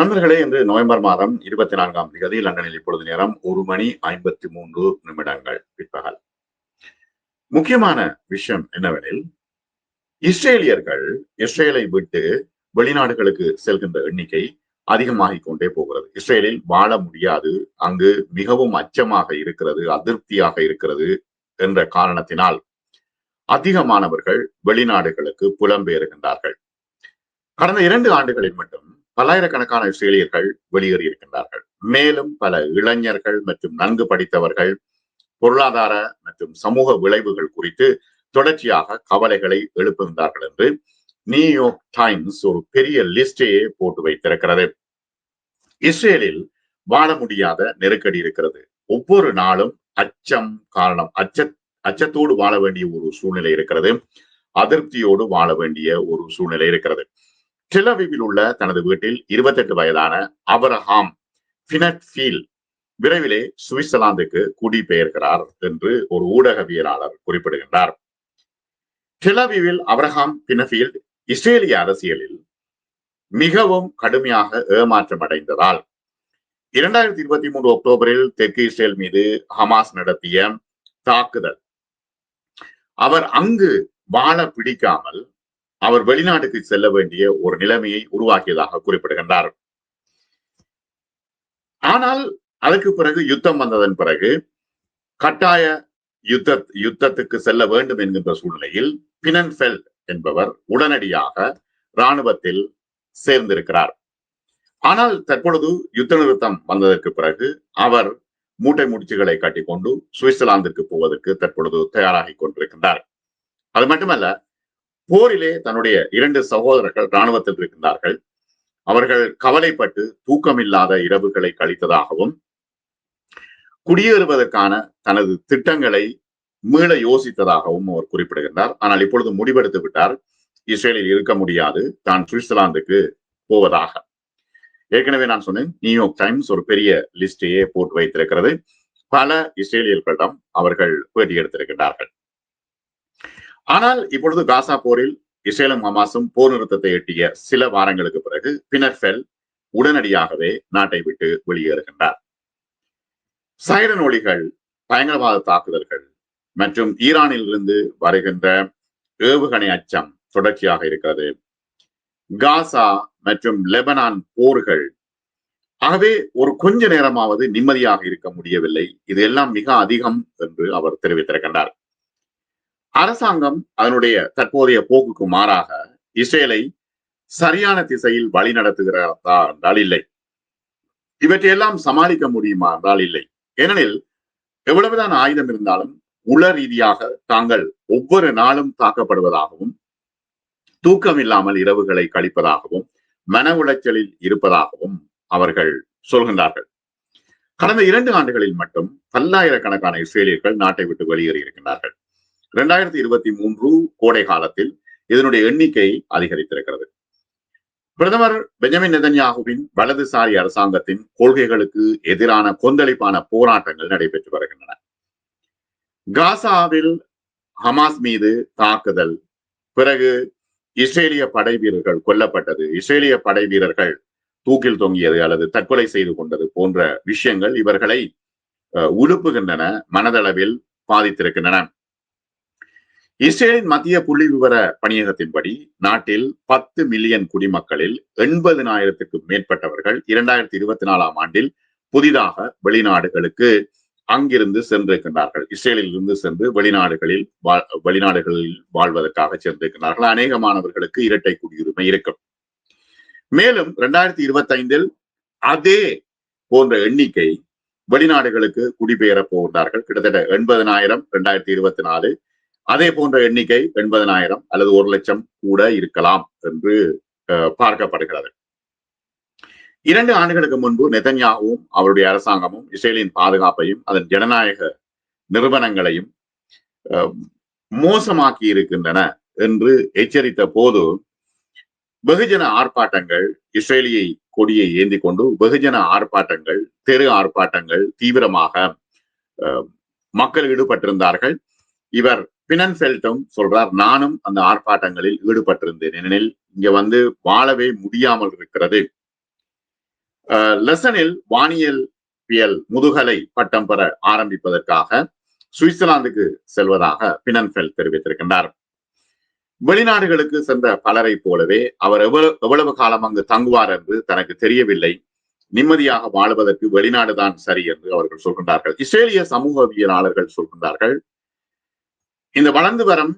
நண்பர்களே இன்று நவம்பர் மாதம் இருபத்தி நான்காம் தேதி லண்டனில் இப்பொழுது நேரம் ஒரு மணி ஐம்பத்தி மூன்று நிமிடங்கள் பிற்பகல். முக்கியமான விஷயம் என்னவெனில் இஸ்ரேலியர்கள் இஸ்ரேலை விட்டு வெளிநாடுகளுக்கு செல்கின்ற எண்ணிக்கை அதிகமாகிக் கொண்டே போகிறது. இஸ்ரேலில் வாழ முடியாது. அங்கு மிகவும் அச்சமாக இருக்கிறது அதிருப்தியாக இருக்கிறது என்ற காரணத்தினால் அதிகமானவர்கள் வெளிநாடுகளுக்கு புலம்பெயர்கின்றார்கள். கடந்த இரண்டு ஆண்டுகளில் மட்டும் பல்லாயிரக்கணக்கான இஸ்ரேலியர்கள் வெளியேறியிருக்கின்றார்கள் மேலும் பல இளைஞர்கள் மற்றும் நன்கு படித்தவர்கள் பொருளாதார மற்றும் சமூக விளைவுகள் குறித்து தொடர்ச்சியாக கவலைகளை எழுப்புகின்றார்கள் என்று நியூயார்க் டைம்ஸ் ஒரு பெரிய லிஸ்டையே போட்டு வைத்திருக்கிறது. இஸ்ரேலில் வாழ முடியாத நெருக்கடி இருக்கிறது. ஒவ்வொரு நாளும் அச்சம் காரணம் அச்ச அச்சத்தோடு வாழ வேண்டிய ஒரு சூழ்நிலை இருக்கிறது. அதிருப்தியோடு வாழ வேண்டிய ஒரு சூழ்நிலை இருக்கிறது. டெலவிவில் உள்ள தனது வீட்டில் இருபத்தெட்டு வயதான அபரஹாம் பினட்ஃபீல் விரைவிலே சுவிட்சர்லாந்துக்கு குடிபெயர்கிறார் என்று ஒரு ஊடகவியலாளர் குறிப்பிடுகின்றார். டெலவிவில் அப்ரஹாம் பினஃபீல்ட் இஸ்ரேலிய அரசியலில் மிகவும் கடுமையாக ஏமாற்றம் அடைந்ததால் இரண்டாயிரத்தி இருபத்தி மூன்று அக்டோபரில் தெற்கு இஸ்ரேல் மீது ஹமாஸ் நடத்திய தாக்குதல். அவர் அங்கு வாழ பிடிக்காமல் அவர் வெளிநாட்டுக்கு செல்ல வேண்டிய ஒரு நிலைமையை உருவாக்கியதாக குறிப்பிடுகின்றார். ஆனால் அதற்கு பிறகு யுத்தம் வந்ததன் பிறகு கட்டாய யுத்த யுத்தத்துக்கு செல்ல வேண்டும் என்கின்ற சூழ்நிலையில் பினன்ஃபெல்ட் என்பவர் உடனடியாக இராணுவத்தில் சேர்ந்திருக்கிறார். ஆனால் தற்பொழுது யுத்த நிறுத்தம் வந்ததற்கு பிறகு அவர் மூட்டை முடிச்சுகளை கட்டிக்கொண்டு சுவிட்சர்லாந்துக்கு போவதற்கு தற்பொழுது தயாராகி கொண்டிருக்கின்றார். அது மட்டுமல்ல போரிலே தன்னுடைய இரண்டு சகோதரர்கள் இராணுவத்தில் இருக்கின்றார்கள். அவர்கள் கவலைப்பட்டு தூக்கமில்லாத இரவுகளை கழித்ததாகவும் குடியேறுவதற்கான தனது திட்டங்களை மீள யோசித்ததாகவும் அவர் குறிப்பிடுகின்றார். ஆனால் இப்பொழுது முடிவெடுத்து விட்டார். இஸ்ரேலில் இருக்க முடியாது. தான் சுவிட்சர்லாந்துக்கு போவதாக. ஏற்கனவே நான் சொன்னேன் நியூயார்க் டைம்ஸ் ஒரு பெரிய லிஸ்டையே போட்டு வைத்திருக்கிறது. பல இஸ்ரேலியர்களிடம் அவர்கள் பேட்டி எடுத்திருக்கிறார்கள் ஆனால் இப்பொழுது காசா போரில் இஸ்ரேலும் ஹமாஸும் போர் நிறுத்தத்தை எட்டிய சில வாரங்களுக்கு பிறகு பினர்ஃபெல் உடனடியாகவே நாட்டை விட்டு வெளியேறுகின்றார். சைரன் ஒளிகள் பயங்கரவாத தாக்குதல்கள் மற்றும் ஈரானில் இருந்து வருகின்ற ஏவுகணை அச்சம் தொடர்ச்சியாக இருக்கிறது. காசா மற்றும் லெபனான் போர்கள் ஆகவே ஒரு கொஞ்ச நேரமாவது நிம்மதியாக இருக்க முடியவில்லை. இது எல்லாம் மிக அதிகம் என்று அவர் தெரிவித்திருக்கின்றார். அரசாங்கம் அதனுடைய தற்போதைய போக்குக்கு மாறாக இஸ்ரேலை சரியான திசையில் வழி நடத்துகிறதா என்றால் இல்லை. இவற்றையெல்லாம் சமாளிக்க முடியுமா என்றால் இல்லை. ஏனெனில் எவ்வளவுதான் ஆயுதம் இருந்தாலும் உள ரீதியாக தாங்கள் ஒவ்வொரு நாளும் தாக்கப்படுவதாகவும் தூக்கம் இல்லாமல் இரவுகளை கழிப்பதாகவும் மன உளைச்சலில் இருப்பதாகவும் அவர்கள் சொல்கின்றார்கள். கடந்த இரண்டு ஆண்டுகளில் மட்டும் பல்லாயிரக்கணக்கான இஸ்ரேலியர்கள் நாட்டை விட்டு வெளியேறி இருக்கின்றார்கள் இரண்டாயிரத்தி இருபத்தி மூன்று கோடை காலத்தில் இதனுடைய எண்ணிக்கை அதிகரித்திருக்கிறது. பிரதமர் பெஞ்சமின் நெதன்யாகுவின் வலதுசாரி அரசாங்கத்தின் கொள்கைகளுக்கு எதிரான கொந்தளிப்பான போராட்டங்கள் நடைபெற்று வருகின்றன. காசாவில் ஹமாஸ் மீது தாக்குதல் பிறகு இஸ்ரேலிய படை வீரர்கள் கொல்லப்பட்டது இஸ்ரேலிய படை வீரர்கள் தூக்கில் தொங்கியது அல்லது தற்கொலை செய்து கொண்டது போன்ற விஷயங்கள் இவர்களை உழுப்புகின்றன மனதளவில் பாதித்திருக்கின்றன. இஸ்ரேலின் மத்திய புள்ளி விவர பணியகத்தின்படி நாட்டில் பத்து மில்லியன் குடிமக்களில் எண்பதினாயிரத்துக்கு மேற்பட்டவர்கள் இரண்டாயிரத்தி இருபத்தி நாலாம் ஆண்டில் புதிதாக வெளிநாடுகளுக்கு அங்கிருந்து சென்றிருக்கின்றார்கள். இஸ்ரேலில் இருந்து சென்று வெளிநாடுகளில் வெளிநாடுகளில் வாழ்வதற்காக சென்றிருக்கிறார்கள் அநேகமானவர்களுக்கு இரட்டை குடியுரிமை இருக்கும். மேலும் இரண்டாயிரத்தி இருபத்தி ஐந்தில் அதே போன்ற எண்ணிக்கை வெளிநாடுகளுக்கு குடிபெயர போகிறார்கள். கிட்டத்தட்ட எண்பதனாயிரம் இரண்டாயிரத்தி இருபத்தி நாலு அதே போன்ற எண்ணிக்கை எண்பதனாயிரம் அல்லது ஒரு லட்சம் கூட இருக்கலாம் என்று பார்க்கப்படுகிறது. இரண்டு ஆண்டுகளுக்கு முன்பு நெதன்யாவும் அவருடைய அரசாங்கமும் இஸ்ரேலின் பாதுகாப்பையும் அதன் ஜனநாயக நிறுவனங்களையும் மோசமாக்கி இருக்கின்றன என்று எச்சரித்த போது வெகுஜன ஆர்ப்பாட்டங்கள் இஸ்ரேலியை கொடியை ஏந்தி கொண்டு வெகுஜன ஆர்ப்பாட்டங்கள் தெரு ஆர்ப்பாட்டங்கள் தீவிரமாக மக்கள் ஈடுபட்டிருந்தார்கள். இவர் பினன்ஃபெல்ட்டும் சொல்றார் நானும் அந்த ஆர்ப்பாட்டங்களில் ஈடுபட்டிருந்தேன். ஏனெனில் இங்க வந்து வாழவே முடியாமல் இருக்கிறது. லெசனில் வானியல் முதுகலை பட்டம் பெற ஆரம்பிப்பதற்காக சுவிட்சர்லாந்துக்கு செல்வதாக பினன்ஃபெல் தெரிவித்திருக்கின்றார். வெளிநாடுகளுக்கு சென்ற பலரை போலவே அவர் எவ்வளவு எவ்வளவு காலம் அங்கு தங்குவார் என்று தனக்கு தெரியவில்லை. நிம்மதியாக வாழ்வதற்கு வெளிநாடுதான் சரி என்று அவர்கள் சொல்கின்றார்கள். இஸ்ரேலிய சமூகவியலாளர்கள் சொல்கின்றார்கள் இந்த வளர்ந்து வரும்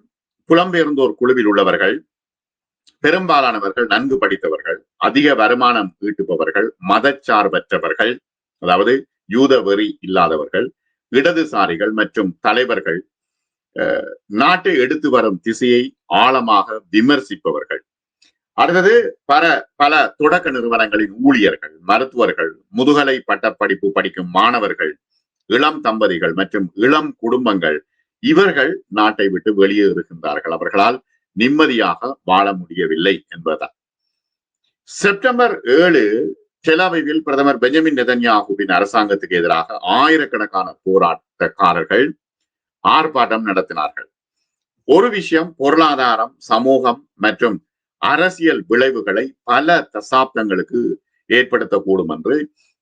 புலம்பெயர்ந்தோர் குழுவில் உள்ளவர்கள் பெரும்பாலானவர்கள் நன்கு படித்தவர்கள் அதிக வருமானம் ஈட்டுபவர்கள் மதச்சார்பற்றவர்கள் அதாவது யூத வெறி இல்லாதவர்கள் இடதுசாரிகள் மற்றும் தலைவர்கள் நாட்டை எடுத்து வரும் திசையை ஆழமாக விமர்சிப்பவர்கள். அடுத்தது பல பல தொடக்க நிறுவனங்களின் ஊழியர்கள் மருத்துவர்கள் முதுகலை பட்டப்படிப்பு படிக்கும் மாணவர்கள் இளம் தம்பதிகள் மற்றும் இளம் குடும்பங்கள் இவர்கள் நாட்டை விட்டு வெளியேறுகின்றார்கள் அவர்களால் நிம்மதியாக வாழ முடியவில்லை என்பதுதான். செப்டம்பர் ஏழு டெலாவிவில் பிரதமர் பெஞ்சமின் நெதன்யாகுவின் அரசாங்கத்துக்கு எதிராக ஆயிரக்கணக்கான போராட்டக்காரர்கள் ஆர்ப்பாட்டம் நடத்தினார்கள். ஒரு விஷயம் பொருளாதாரம் சமூகம் மற்றும் அரசியல் விளைவுகளை பல தசாப்தங்களுக்கு ஏற்படுத்தக்கூடும் என்று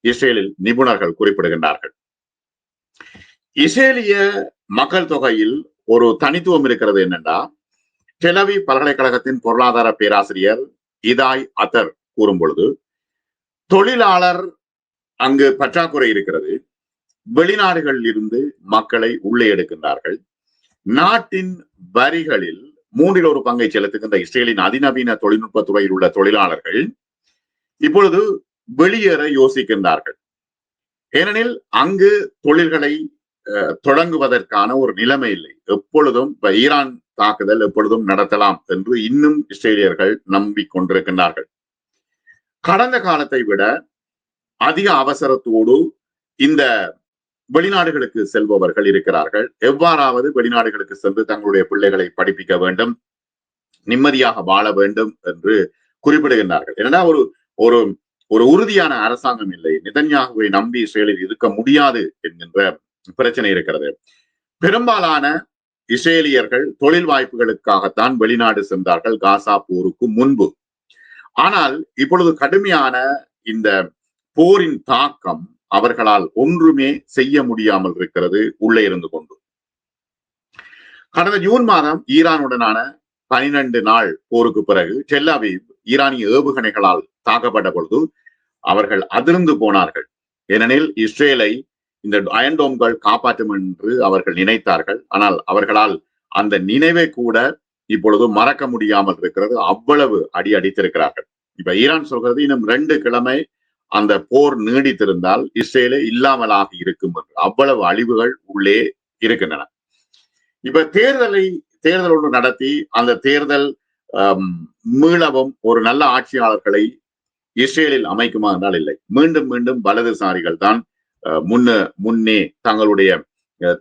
இஸ்ரேலில் நிபுணர்கள் குறிப்பிடுகின்றார்கள். இஸ்ரேலிய மக்கள் தொகையில் ஒரு தனித்துவம் இருக்கிறது என்னென்றா டெலவி பல்கலைக்கழகத்தின் பொருளாதார பேராசிரியர் இதாய் அதர் கூறும் பொழுது தொழிலாளர் அங்கு பற்றாக்குறை இருக்கிறது. வெளிநாடுகளில் இருந்து மக்களை உள்ளே எடுக்கின்றார்கள். நாட்டின் வரிகளில் மூன்றில் ஒரு பங்கை செலுத்துகின்ற இஸ்ரேலின் அதிநவீன தொழில்நுட்ப துறையில் உள்ள தொழிலாளர்கள் இப்பொழுது வெளியேற யோசிக்கின்றார்கள். ஏனெனில் அங்கு தொழில்களை தொடங்குவதற்கான ஒரு நிலைமை இல்லை. எப்பொழுதும் ஈரான் தாக்குதல் எப்பொழுதும் நடத்தலாம் என்று இன்னும் இஸ்ரேலியர்கள் நம்பிக்கொண்டிருக்கின்றார்கள். கடந்த காலத்தை விட அதிக அவசரத்தோடு இந்த வெளிநாடுகளுக்கு செல்பவர்கள் இருக்கிறார்கள். எவ்வாறாவது வெளிநாடுகளுக்கு சென்று தங்களுடைய பிள்ளைகளை படிப்பிக்க வேண்டும் நிம்மதியாக வாழ வேண்டும் என்று குறிப்பிடுகின்றார்கள். என்னன்னா ஒரு ஒரு ஒரு உறுதியான அரசாங்கம் இல்லை. நிதன்யாகுவை நம்பி இஸ்ரேலில் இருக்க முடியாது என்கின்ற பிரச்சனை இருக்கிறது. பெரும்பாலான இஸ்ரேலியர்கள் தொழில் வாய்ப்புகளுக்காகத்தான் வெளிநாடு சென்றார்கள் காசா போருக்கு முன்பு. ஆனால் இப்பொழுது கடுமையான இந்த போரின் தாக்கம் அவர்களால் ஒன்றுமே செய்ய முடியாமல் இருக்கிறது உள்ளே இருந்து கொண்டு. கடந்த ஜூன் மாதம் ஈரானுடனான பனிரெண்டு நாள் போருக்கு பிறகு டெல்லாவிவ் ஈரானிய ஏவுகணைகளால் தாக்கப்பட்ட பொழுது அவர்கள் அதிர்ந்து போனார்கள். ஏனெனில் இஸ்ரேலை இந்த அயன்டோம்கள் காப்பாற்றும் என்று அவர்கள் நினைத்தார்கள். ஆனால் அவர்களால் அந்த நினைவை கூட இப்பொழுது மறக்க முடியாமல் இருக்கிறது. அவ்வளவு அடி அடித்திருக்கிறார்கள். இப்ப ஈரான் சொல்றது இன்னும் ரெண்டு கிழமை அந்த போர் நீடித்திருந்தால் இஸ்ரேலே இல்லாமலாக இருக்கும் என்று. அவ்வளவு அழிவுகள் உள்ளே இருக்கின்றன. இப்ப தேர்தலை தேர்தல் ஒன்று நடத்தி அந்த தேர்தல் மீளவும் ஒரு நல்ல ஆட்சியாளர்களை இஸ்ரேலில் அமைக்குமா என்றால் இல்லை. மீண்டும் மீண்டும் வலதுசாரிகள் தான் முன்ன முன்னே தங்களுடைய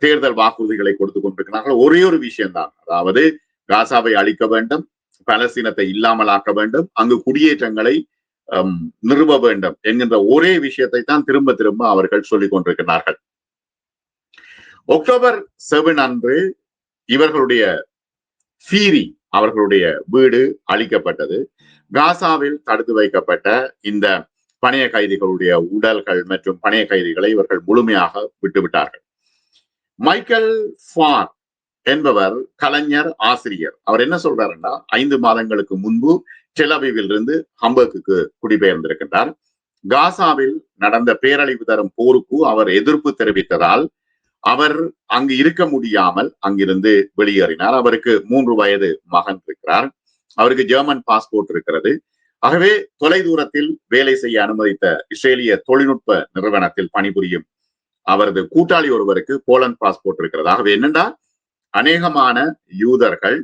தேர்தல் வாக்குறுதிகளை கொடுத்து கொண்டிருக்கிறார்கள். ஒரே ஒரு விஷயம்தான். அதாவது காசாவை அழிக்க வேண்டும் பலஸ்தீனத்தை இல்லாமலாக்க வேண்டும் அங்கு குடியேற்றங்களை நிறுவ வேண்டும் என்கின்ற ஒரே விஷயத்தை தான் திரும்ப திரும்ப அவர்கள் சொல்லிக் கொண்டிருக்கிறார்கள். அக்டோபர் செவன் அன்று இவர்களுடைய ஃபீரி அவர்களுடைய வீடு அழிக்கப்பட்டது. காசாவில் தடுத்து வைக்கப்பட்ட இந்த பணைய கைதிகளுடைய உடல்கள் மற்றும் பணைய கைதிகளை இவர்கள் முழுமையாக விட்டுவிட்டார்கள். மைக்கேல் ஃபார் என்பவர் கலைஞர் ஆசிரியர். அவர் என்ன சொல்றாருன்னா ஐந்து மாதங்களுக்கு முன்பு டெலவிவில் இருந்து ஹம்பர்க்கு குடிபெயர்ந்திருக்கின்றார். காசாவில் நடந்த பேரழிவு தரும் போருக்கு அவர் எதிர்ப்பு தெரிவித்ததால் அவர் அங்கு இருக்க முடியாமல் அங்கிருந்து வெளியேறினார். அவருக்கு மூன்று வயது மகன் இருக்கிறார். அவருக்கு ஜெர்மன் பாஸ்போர்ட் இருக்கிறது. ஆகவே தொலை தூரத்தில் வேலை செய்ய அனுமதித்த இஸ்ரேலிய தொழில்நுட்ப நிறுவனத்தில் பணிபுரியும் அவரது கூட்டாளி ஒருவருக்கு போலந்து பாஸ்போர்ட் இருக்கிறது. ஆகவே என்னண்டா அநேகமான யூதர்கள்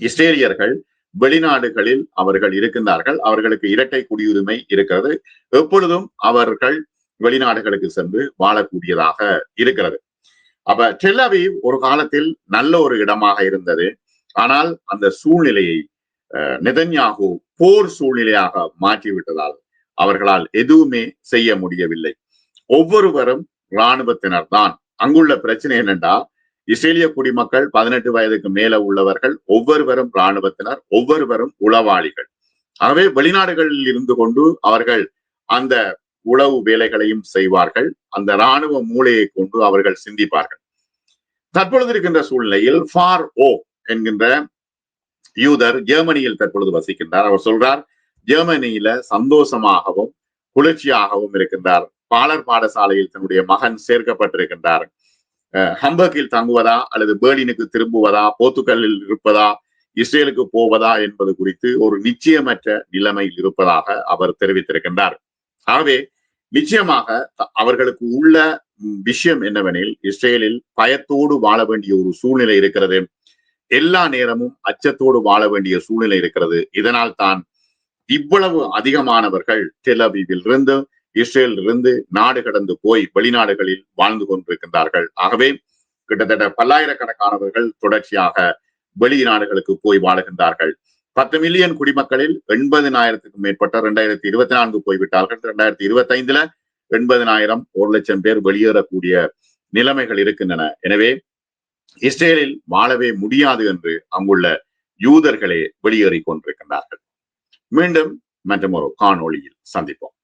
இஸ்ரேலியர்கள் வெளிநாடுகளில் அவர்கள் இருக்கின்றார்கள். அவர்களுக்கு இரட்டை குடியுரிமை இருக்கிறது. எப்பொழுதும் அவர்கள் வெளிநாடுகளுக்கு சென்று வாழக்கூடியதாக இருக்கிறது. அப்ப டெல்லவி ஒரு காலத்தில் நல்ல ஒரு இடமாக இருந்தது. ஆனால் அந்த சூழ்நிலையை நிதன்யாகு போர் சூழ்நிலையாக மாற்றிவிட்டதால் அவர்களால் எதுவுமே செய்ய முடியவில்லை. ஒவ்வொருவரும் இராணுவத்தினர் தான். அங்குள்ள பிரச்சனை என்னென்றா? இஸ்ரேலிய குடிமக்கள் பதினெட்டு வயதுக்கு மேல உள்ளவர்கள் ஒவ்வொருவரும் இராணுவத்தினர் ஒவ்வொருவரும் உளவாளிகள். ஆகவே வெளிநாடுகளில் இருந்து கொண்டு அவர்கள் அந்த உளவு வேலைகளையும் செய்வார்கள். அந்த இராணுவ மூளையை கொண்டு அவர்கள் சிந்திப்பார்கள். தற்பொழுது இருக்கின்ற சூழ்நிலையில் ஃபார் ஓ என்கின்ற யூதர் ஜெர்மனியில் தற்பொழுது வசிக்கின்றார். அவர் சொல்றார் ஜெர்மனியில சந்தோஷமாகவும் குளிர்ச்சியாகவும் இருக்கின்றார். பாலர் பாடசாலையில் தன்னுடைய மகன் சேர்க்கப்பட்டிருக்கின்றார். ஹம்பர்கில் தங்குவதா அல்லது பேர்லினுக்கு திரும்புவதா போர்த்துகலில் இருப்பதா இஸ்ரேலுக்கு போவதா என்பது குறித்து ஒரு நிச்சயமற்ற நிலைமையில் இருப்பதாக அவர் தெரிவித்திருக்கின்றார். ஆகவே நிச்சயமாக அவர்களுக்கு உள்ள விஷயம் என்னவெனில் இஸ்ரேலில் பயத்தோடு வாழ வேண்டிய ஒரு சூழ்நிலை இருக்கிறது. எல்லா நேரமும் அச்சத்தோடு வாழ வேண்டிய சூழ்நிலை இருக்கிறது. இதனால் தான் இவ்வளவு அதிகமானவர்கள் டெலபீவில் இருந்து இஸ்ரேல் இருந்து நாடு கடந்து போய் வெளிநாடுகளில் வாழ்ந்து கொண்டிருக்கின்றார்கள். ஆகவே கிட்டத்தட்ட பல்லாயிரக்கணக்கானவர்கள் தொடர்ச்சியாக வெளிநாடுகளுக்கு போய் வாழுகின்றார்கள். பத்து மில்லியன் குடிமக்களில் எண்பதினாயிரத்துக்கும் மேற்பட்ட இரண்டாயிரத்தி இருபத்தி நான்கு போய்விட்டார்கள். இரண்டாயிரத்தி இருபத்தி ஐந்துல எண்பதினாயிரம் ஒரு லட்சம் பேர் வெளியேறக்கூடிய நிலைமைகள் இருக்கின்றன. எனவே இஸ்ரேலில் வாழவே முடியாது என்று அங்குள்ள யூதர்களே வெளியேறிக் கொண்டிருக்கின்றார்கள். மீண்டும் மற்றும் ஒரு காணொளியில் சந்திப்போம்.